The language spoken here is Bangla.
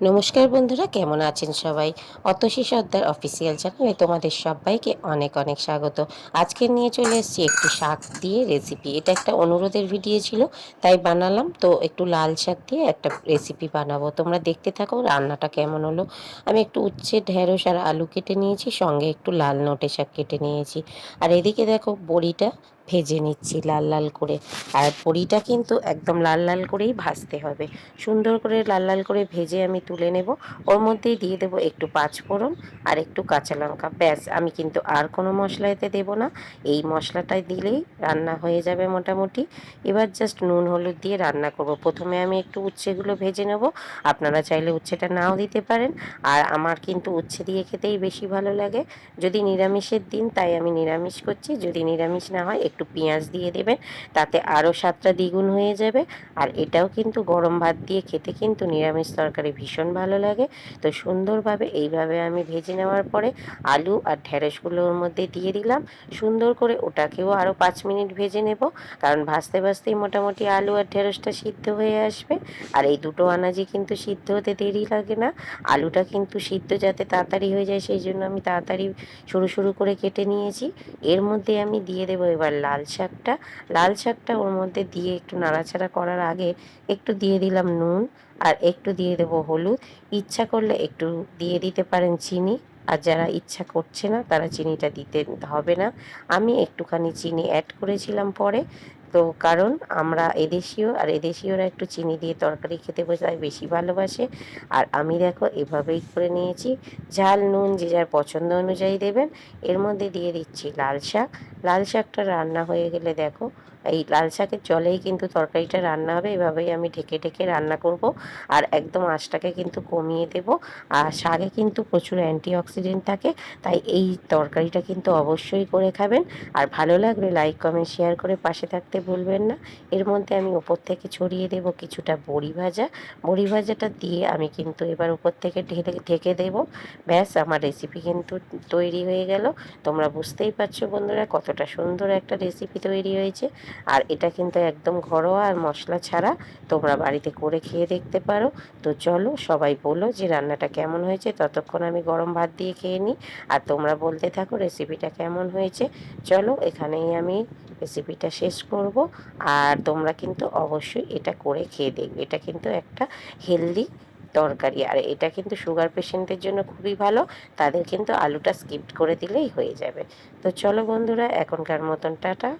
নমস্কার বন্ধুরা, কেমন আছেন সবাই? অতসী সর্দার অফিসিয়াল চ্যানেলে তোমাদের সবাইকে অনেক অনেক স্বাগত। আজকে নিয়ে চলে এসেছি একটু শাক দিয়ে রেসিপি এটা একটা অনুরোধের ভিডিও ছিল, তাই বানালাম। তো একটু লাল শাক দিয়ে একটা রেসিপি বানাবো। তোমরা দেখতে থাকো, রান্নাটা কেমন হলো। আমি একটু উচ্ছে, ঢেঁড়স আর আলু কেটে নিয়েছি, সঙ্গে একটু লাল নোটে শাক কেটে নিয়েছি। আর এদিকে দেখো, বড়িটা ভেজে নিচ্ছি লাল লাল করে। আর বড়িটা কিন্তু একদম লাল লাল করেই ভাজতে হবে। সুন্দর করে লাল লাল করে ভেজে আমি তুলে নেব। ওর মধ্যেই দিয়ে দেবো একটু পাঁচফোড়ন আর একটু কাঁচা লঙ্কা। ব্যাস, আমি কিন্তু আর কোনো মশলা এতে দেবো না। এই মশলাটাই দিলেই রান্না হয়ে যাবে মোটামুটি। এবার জাস্ট নুন, হলুদ দিয়ে রান্না করব। প্রথমে আমি একটু উচ্ছেগুলো ভেজে নেব। আপনারা চাইলে উচ্ছেটা নাও দিতে পারেন। আর আমার কিন্তু উচ্ছে দিয়ে খেতেই বেশি ভালো লাগে। যদি নিরামিষের দিন, তাই আমি নিরামিষ করছি। যদি নিরামিষ না হয় একটু পেঁয়াজ দিয়ে দেবেন, তাতে আরও স্বাদটা দ্বিগুণ হয়ে যাবে। আর এটাও কিন্তু গরম ভাত দিয়ে খেতে কিন্তু নিরামিষ তরকারি ভীষণ ভালো লাগে। তো সুন্দরভাবে এইভাবে আমি ভেজে নেওয়ার পরে আলু আর ঢেঁড়সগুলোর মধ্যে দিয়ে দিলাম। সুন্দর করে ওটাকেও আরও পাঁচ মিনিট ভেজে নেব, কারণ ভাজতে ভাজতেই মোটামুটি আলু আর ঢেঁড়সটা সিদ্ধ হয়ে আসবে। আর এই দুটো আনাজই কিন্তু সিদ্ধ হতে দেরি লাগে না। আলুটা কিন্তু সিদ্ধ যাতে তাড়াতাড়ি হয়ে যায়, সেই জন্য আমি তাড়াতাড়ি সরু সরু করে কেটে নিয়েছি। এর মধ্যে আমি দিয়ে দেবো এবার লাল শাকটা। লাল শাকটা ওর মধ্যে দিয়ে একটু নাড়াচাড়া করার আগে একটু দিয়ে দিলাম নুন আর একটু দিয়ে দেব হলুদ। ইচ্ছা করলে একটু দিয়ে দিতে পারেন চিনি। আর যারা ইচ্ছা করছে না, তারা চিনিটা দিতে হবে না। আমি একটুখানি চিনি অ্যাড করেছিলাম পরে। তো কারণ আমরা এদেশীয় আর এদেশীয়রা একটু চিনি দিয়ে তরকারি খেতে বোঝায়, বেশি ভালোবাসে। আর আমি দেখো এভাবেই করে নিয়েছি। ঝাল, নুন, যে যার পছন্দ অনুযায়ী দেবেন। এর মধ্যে দিয়ে দিচ্ছি লাল শাক। লাল শাকটা রান্না হয়ে গেলে দেখো, এই লাল শাকের জলেই কিন্তু তরকারিটা রান্না হবে। এভাবেই আমি ঢেকে ঢেকে রান্না করব। আর একদম আঁচটাকে কিন্তু কমিয়ে দেব। আর শাকে কিন্তু প্রচুর অ্যান্টিঅক্সিডেন্ট থাকে, তাই এই তরকারিটা কিন্তু অবশ্যই করে খাবেন। আর ভালো লাগলে লাইক, কমেন্ট, শেয়ার করে পাশে থাকতে ভুলবেন না। এর মধ্যে আমি ওপর থেকে ছড়িয়ে দেব কিছুটা বড়ি ভাজা। বড়ি ভাজাটা দিয়ে আমি কিন্তু এবার উপর থেকে ঢেকে ঢেকে দেবো। ব্যাস, আমার রেসিপি কিন্তু তৈরি হয়ে গেল। তোমরা বুঝতেই পারছ বন্ধুরা কতটা সুন্দর একটা রেসিপি তৈরি হয়েছে। আর এটা কিন্তু একদম ঘরোয়া আর মশলা ছাড়া তোমরা বাড়িতে করে খেয়ে দেখতে পারো। তো চলো সবাই বলো যে রান্নাটা কেমন হয়েছে। ততক্ষণ আমি গরম ভাত দিয়ে খেয়ে নিই। আর তোমরা বলতে থাকো রেসিপিটা কেমন হয়েছে। চলো এখানেই আমি রেসিপিটা শেষ করব। আর তোমরা কিন্তু অবশ্যই এটা করে খেয়ে দেখবে। এটা কিন্তু একটা হেলদি তরকারি। আর এটা কিন্তু সুগার পেশেন্টের জন্য খুবই ভালো। তাদের কিন্তু আলুটা স্কিপ করে দিলেই হয়ে যাবে। তো চলো বন্ধুরা, এখনকার মতন টাটা।